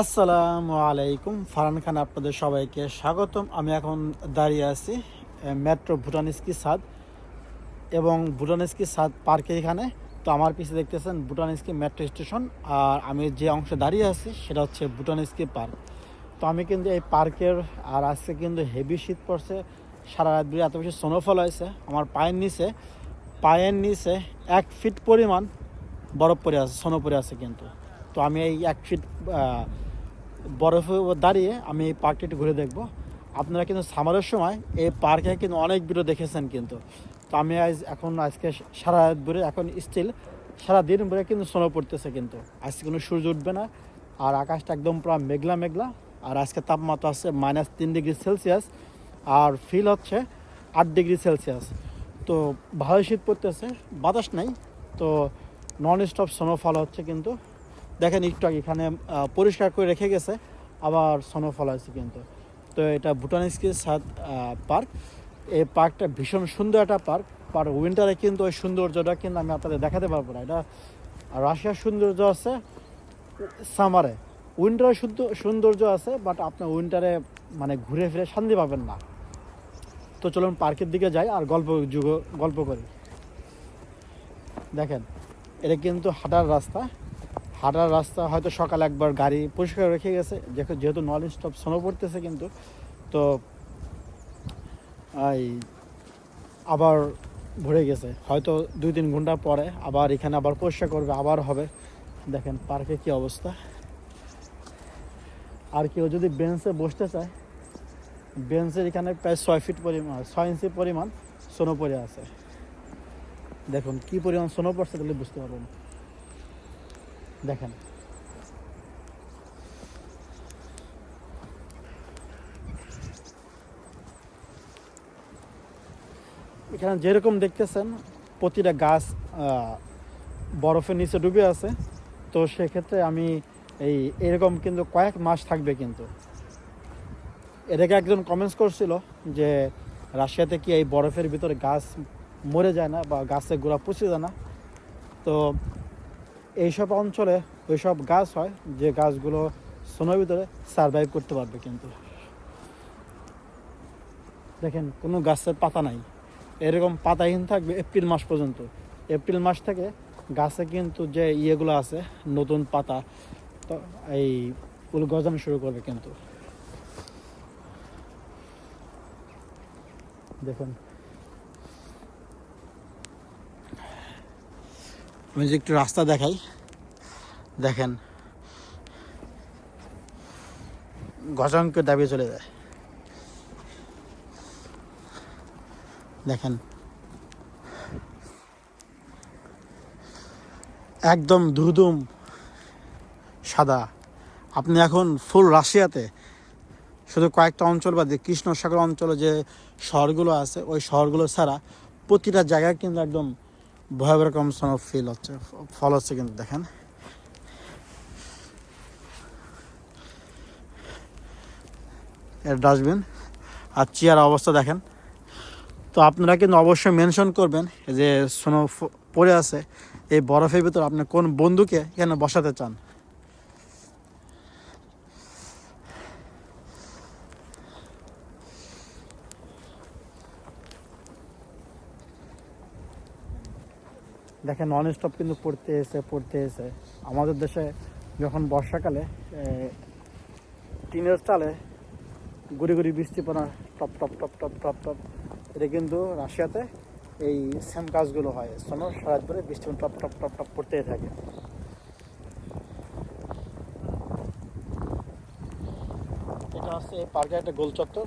আসসালামু আলাইকুম। ফারান খান আপনাদের সবাইকে স্বাগতম। আমি এখন দাঁড়িয়ে আছি মেট্রো ভুটানিস্কি সাদ এবং ভুটানিস্কি সাদ পার্কে এখানে। তো আমার পিছিয়ে দেখতেছেন ভুটানিস্কি মেট্রো স্টেশন আর আমি যে অংশে দাঁড়িয়ে আছি সেটা হচ্ছে ভুটানিস্কি পার্ক। তো আমি কিন্তু এই পার্কের আর আজকে কিন্তু হেভি শীত পড়ছে, সারা রাত ধরে এত বেশি স্নোফল হয়েছে, আমার পায়ের নিচে পায়ের নিচে এক ফিট পরিমাণ বরফ পড়ে আছে স্নো পড়ে আছে কিন্তু। তো আমি এই এক ফিট বরফে দাঁড়িয়ে আমি এই পার্কটি একটু ঘুরে দেখব। আপনারা কিন্তু সামারের সময় এই পার্কে কিন্তু অনেক ভিডিও দেখেছেন কিন্তু। তো আমি আজ এখন আজকে সারা রাত ভরে এখন স্টিল সারা দিন ভরে কিন্তু স্নো পড়তেছে কিন্তু। আজকে কোনো সূর্য উঠবে না আর আকাশটা একদম পুরো মেঘলা মেঘলা। আর আজকে তাপমাত্রা আছে মাইনাস তিন ডিগ্রি সেলসিয়াস আর ফিল হচ্ছে আট ডিগ্রি সেলসিয়াস তো ভালো শীত পড়তেছে, বাতাস নাই। তো নন স্টপ স্নোফল হচ্ছে কিন্তু। দেখেন একটু আগে এখানে পরিষ্কার করে রেখে গেছে, আবার স্নোফল আছে কিন্তু। তো এটা ভুটানিস্কি সাদ পার্ক। এই পার্কটা ভীষণ সুন্দর একটা পার্ক। আর উইন্টারে কিন্তু ওই সৌন্দর্যটা কিন্তু আমি আপনাদের দেখাতে পারব না। এটা রাশিয়ার সৌন্দর্য আছে সামারে। উইন্টারে শুদ্ধ সৌন্দর্য আছে, বাট আপনার উইন্টারে মানে ঘুরে ফিরে শান্তি পাবেন না। তো চলুন পার্কের দিকে যাই আর গল্প যুগ, গল্প করি। দেখেন, এটা কিন্তু হাঁটার রাস্তা। হাঁটার রাস্তা, হয়তো সকাল একবার গাড়ি পরিষ্কার রেখে গেছে, যেহেতু যেহেতু নন স্টপ স্নো পড়তেছে কিন্তু, তো এই আবার ভরে গেছে। হয়তো দুই তিন ঘণ্টা পরে আবার এখানে আবার পরিষ্কার করবে, আবার হবে। দেখেন পার্কে কি অবস্থা। আর কেউ যদি বেঞ্চে বসতে চায়, বেঞ্চের এখানে প্রায় ছয় ফিট পরিমাণ, ছয় ইঞ্চি পরিমাণ সোনো পড়ে আছে। দেখুন কি পরিমাণ সোনো পড়ছে তাহলে বুঝতে পারবেন। দেখেন। এখানে যেরকম দেখতেছেন, প্রতিটা গাছ বরফের নিচে ডুবে আছে। তো সেক্ষেত্রে আমি এই এরকম কিন্তু কয়েক মাস থাকবে কিন্তু। এটাকে একজন কমেন্টস করছিল যে, রাশিয়াতে কি এই বরফের ভিতরে গাছ মরে যায় না বা গাছের গোড়া পচে যায় না? তো এইসব অঞ্চলে ওইসব গাছ হয়, যে গাছগুলো সোনার ভিতরে সারভাইভ করতে পারবে কিন্তু। দেখেন, কোনো গাছের পাতা নাই। এরকম পাতাহীন থাকবে এপ্রিল মাস পর্যন্ত। এপ্রিল মাস থেকে গাছে কিন্তু যে ইয়েগুলো আছে, নতুন পাতা, তো এই ফুল গজানো শুরু করবে কিন্তু। দেখুন আমি যে একটু রাস্তা দেখাই, দেখেন। গজাঙ্কে দাবিয়ে চলে যায়। দেখেন। একদম ধুধুম সাদা। আপনি এখন ফুল রাশিয়াতে, শুধু কয়েকটা অঞ্চল বা যে কৃষ্ণসাগর অঞ্চলে যে শহরগুলো আছে, ওই শহরগুলো ছাড়া প্রতিটা জায়গায় কিন্তু একদম ভয়াবহ রকম ফিল হচ্ছে ফল হচ্ছে কিন্তু দেখেন। এর ডাস্টবিন আর চেয়ার অবস্থা দেখেন। তো আপনারা কিন্তু অবশ্যই মেনশন করবেন যে সোনো পড়ে আছে, এই বরফের ভিতর আপনি কোন বন্ধুকে এখানে বসাতে চান? দেখেন নন স্টপ কিন্তু পড়তে এসে পড়তে এসে। আমাদের দেশে যখন বর্ষাকালে টিনের চালে গুড়ি গুড়ি বৃষ্টি পড়া, টপ টপ টপ টপ টপ টপ, এটা কিন্তু রাশিয়াতে এই সেম কাজগুলো হয়। সোনো সারাত ধরে বৃষ্টি টপ টপ টপ টপ পড়তেই থাকে। এটা হচ্ছে এই পার্কের একটা গোল চত্বর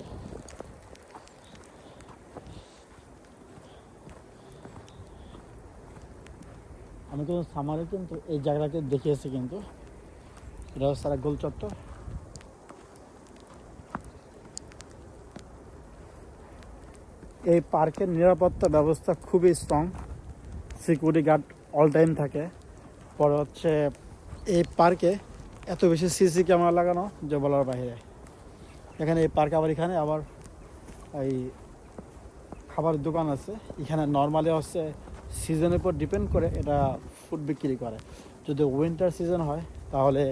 আমি কিন্তু সামারে কিন্তু এই জায়গাটাকে দেখিয়েছি কিন্তু। এটা হচ্ছে একটা গোল চত্বর। এই পার্কের নিরাপত্তা ব্যবস্থা খুবই strong security guard all time থাকে। পরে হচ্ছে এই পার্কে এত বেশি সিসি ক্যামেরা লাগানো যে বলার বাইরে এখানে এই পার্কে আবার এখানে আবার এই খাবারের দোকান আছে। এখানে নর্মালি হচ্ছে সিজনের উপর ডিপেন্ড করে এটা ফুড বিক্রি করে। যদি উইন্টার সিজন হয়, তাহলে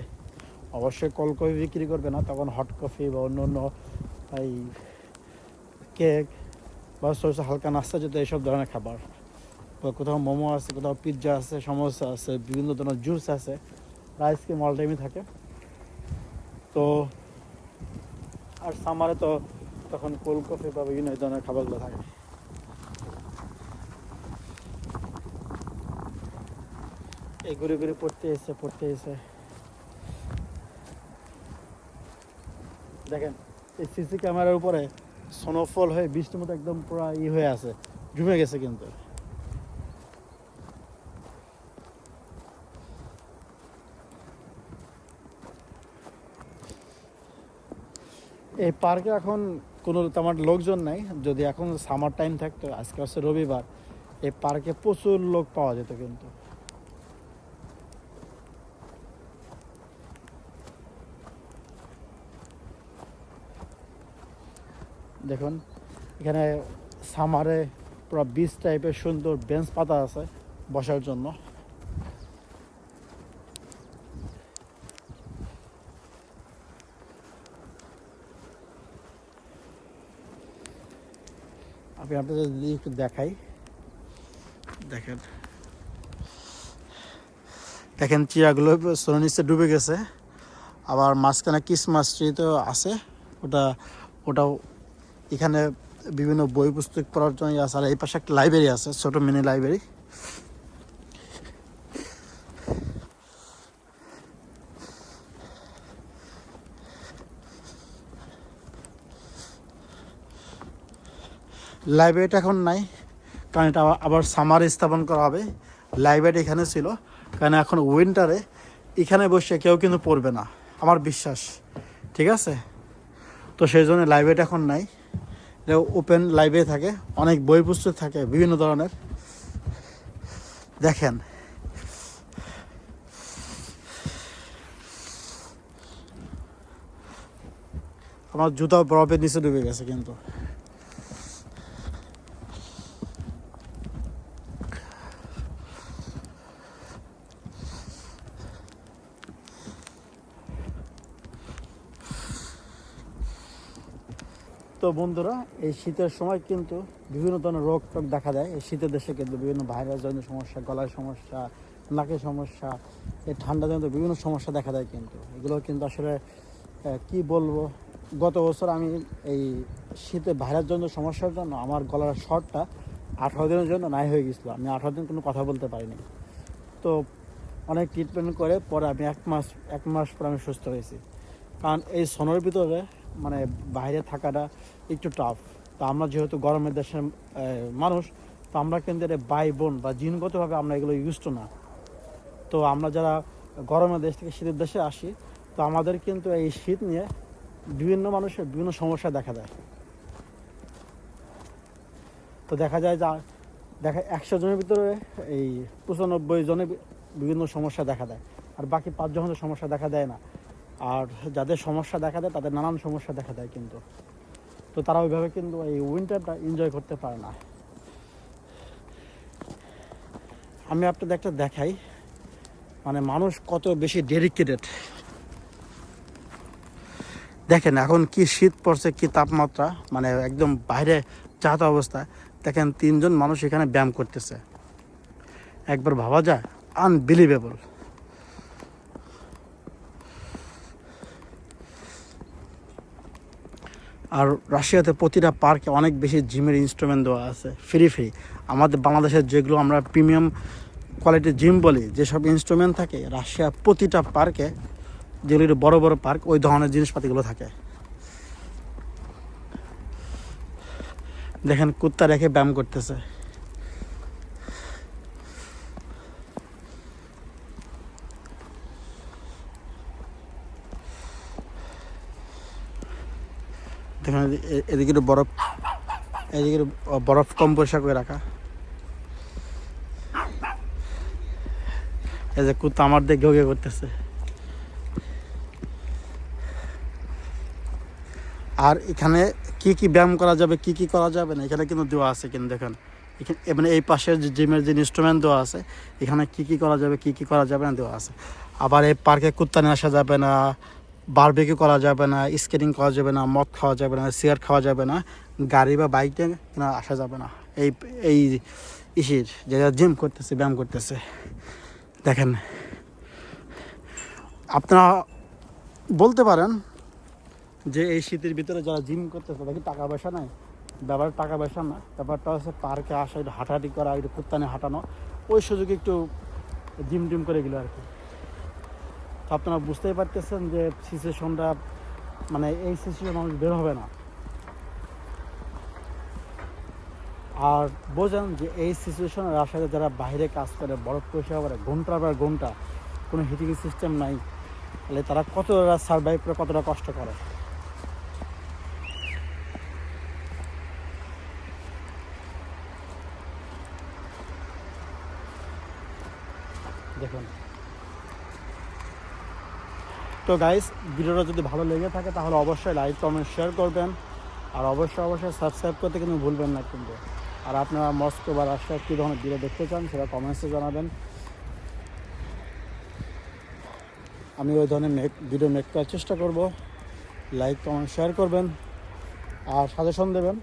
অবশ্যই কোল্ড কফি বিক্রি করবে না, তখন হট কফি বা অন্য অন্য এই কেক বা সরষে হালকা নাস্তা যেতে এইসব ধরনের খাবার। বা কোথাও মোমো আছে, কোথাও পিৎজা আছে, সমোসা আছে, বিভিন্ন ধরনের জুস আছে রাইস আইসক্রিম অল টাইমই থাকে। তো আর সামারে তো তখন কোল্ড কফি বা বিভিন্ন ধরনের খাবারগুলো থাকে। এই ঘুরে ঘুরে পড়তে এসে পড়তে এসে। দেখেন, এই সিসি ক্যামেরার উপরে স্নোফল হয়ে, বৃষ্টির মতো একদম পুরো ই হয়ে আছে। জমে গেছে কিন্তু। এই পার্কে এখন কোনো তেমন লোকজন নাই। যদি এখন সামার টাইম থাকতো, আজকে হচ্ছে রবিবার, এই পার্কে প্রচুর লোক পাওয়া যেত কিন্তু। দেখুন, এখানে সামারে পুরো বিচ টাইপের সুন্দর বেঞ্চ পাতা আছে বসার জন্য। আমি আপনাদের যদি একটু দেখাই, দেখেন। দেখেন চিয়াগুলো সোনার নিচে ডুবে গেছে, আবার মাঝখানে ক্রিসমাস ট্রি তো আছে, ওটা ওটাও এখানে বিভিন্ন বই পুস্তক পড়ার জন্য আছে, আর এই পাশে একটা লাইব্রেরি আছে, ছোট মিনি লাইব্রেরি লাইব্রেরিটা এখন নাই, কারণ এটা আবার- সামার স্থাপন করা হবে। লাইব্রেরি এখানে ছিল, কারণ এখন উইন্টারে এখানে বসে কেউ কিন্তু পড়বে না, আমার বিশ্বাস। ঠিক আছে? তো সেই জন্য লাইব্রেরিটা এখন নাই। এটা ওপেন লাইব্রেরি থাকে, অনেক বই পুস্তক থাকে, বিভিন্ন ধরনের। দেখেন। আমার জুতা বরফের নিচে ডুবে গেছে কিন্তু। বন্ধুরা, এই শীতের সময় কিন্তু বিভিন্ন ধরনের রোগ টোগ দেখা দেয়। এই শীতের দেশে কিন্তু বিভিন্ন ভাইরাস, জনিত সমস্যা গলার সমস্যা নাকের সমস্যা, এই ঠান্ডা জনিত বিভিন্ন সমস্যা দেখা দেয় কিন্তু। এগুলো কিন্তু আসলে কি বলব? গত বছর আমি এই শীতে ভাইরাস জনিত সমস্যার জন্য আমার গলার শর্টটা আঠারো দিনের জন্য নাই হয়ে গেছিল। আমি আঠারো দিন কোনো কথা বলতে পারিনি। তো অনেক ট্রিটমেন্ট করে পরে আমি এক মাস এক মাস পর আমি সুস্থ হয়েছি। কারণ এই সনের ভিতরে মানে বাইরে থাকাটা একটু টাফ তো আমরা যেহেতু গরমের দেশের মানুষ, তো আমরা কিন্তু এটা ভাই বোন বা জিনগতভাবে আমরা এগুলো ইউজ টু না। তো আমরা যারা গরমের দেশ থেকে শীতের দেশে আসি, তো আমাদের কিন্তু এই শীত নিয়ে বিভিন্ন মানুষের বিভিন্ন সমস্যা দেখা দেয়। তো দেখা যায় যা, দেখা, একশো জনের ভিতরে এই পঁচানব্বই জনে বিভিন্ন সমস্যা দেখা দেয়। আর বাকি পাঁচজন হয়তো সমস্যা দেখা দেয় না। আর যাদের সমস্যা দেখা দেয়, তাদের নানান সমস্যা দেখা দেয় কিন্তু। তো তারা ওইভাবে কিন্তু এই উইন্টারটা এনজয় করতে পারে না। আমি আপনাদের একটা দেখাই। মানে মানুষ কত বেশি ডেডিকেটেড দেখেন এখন কি শীত পড়ছে, কি তাপমাত্রা মানে একদম বাইরে চাহত অবস্থা। দেখেন তিনজন মানুষ এখানে ব্যায়াম করতেছে। একবার ভাবা যায় আনবিলিভেবল আর রাশিয়াতে প্রতিটা পার্কে অনেক বেশি জিমের ইনস্ট্রুমেন্ট দেওয়া আছে ফ্রি ফ্রি আমাদের বাংলাদেশের যেগুলো আমরা প্রিমিয়াম কোয়ালিটির জিম বলি, যেসব ইনস্ট্রুমেন্ট থাকে, রাশিয়া প্রতিটা পার্কে যেগুলো বড় বড় পার্ক, ওই ধরনের জিনিসপাতিগুলো থাকে। দেখেন, কুত্তা রেখে ব্যায়াম করতেছে। এদিকে বরফ এদিকে বরফ কম পরিষ্কার করে রাখা। এই যে কুত্তা আমার দিকে ঘেউ করতেছে। আর এখানে কি কি ব্যায়াম করা যাবে, কি কি করা যাবে না, এখানে কিন্তু দেওয়া আছে কিন্তু দেখেন। এখানে মানে এই পাশের যে জিমের যে ইনস্ট্রুমেন্ট দেওয়া আছে, এখানে কি কি করা যাবে, কি কি করা যাবে না দেওয়া আছে। আবার এই পার্কে কুত্তা নিয়ে আসা যাবে না বারবেকিউ করা যাবে না, স্কেটিং করা যাবে না, মদ খাওয়া যাবে না, সিগারেট খাওয়া যাবে না, গাড়ি বা বাইক কিনা আসা যাবে না? এই এই ইসির যেটা জিম করতেছে, ব্যায়াম করতেছে, দেখেন। আপনারা বলতে পারেন যে এই শীতের ভিতরে যারা জিম করতেছে, তাদের টাকা পয়সা নাই? ব্যাপার টাকা পয়সা না, ব্যাপারটা হচ্ছে পার্কে আসা, একটু হাঁটাহাঁটি করা, একটু কুত্তানে হাঁটানো, ওই সুযোগে একটু জিম টিম করে গেলো আর কি। তো আপনারা বুঝতেই পারতেছেন যে সিচুয়েশনটা মানে এই সিচুয়েশন মানুষ বের হবে না। আর বোঝেন যে এই সিচুয়েশনের আশাতে যারা বাইরে কাজ করে, বরফ পরিষেবা করে ঘণ্টার পর ঘণ্টা কোনো হিটিং সিস্টেম নাই, তাহলে তারা কতটা সার্ভাইভ করে, কতটা কষ্ট করে? দেখুন তো গাইস ভিডিওটা যদি ভালো লেগে থাকে তাহলে অবশ্যই লাইক কমেন্ট শেয়ার করবেন। আর অবশ্যই অবশ্যই সাবস্ক্রাইব করতে কিন্তু ভুলবেন না কিন্তু। আর আপনারা মস্কো বা রাশিয়ার কী ধরনের ভিডিও দেখতে চান সেটা কমেন্টসে জানাবেন। আমি ওই ধরনের মেক ভিডিও মেক করার চেষ্টা করব। লাইক কমেন্ট শেয়ার করবেন। আর সাজেশন দেবেন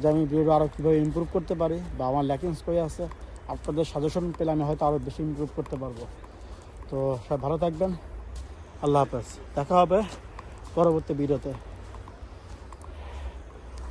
যে আমি ভিডিওটা আরও কীভাবে ইমপ্রুভ করতে পারি বা আমার ল্যাকিংস কই আছে। আপনাদের সাজেশন পেলে আমি হয়তো আরও বেশি ইমপ্রুভ করতে পারব। তো সব ভালো থাকবেন। আল্লাহ হাফেজ। দেখা হবে পরবর্তী ভিডিওতে।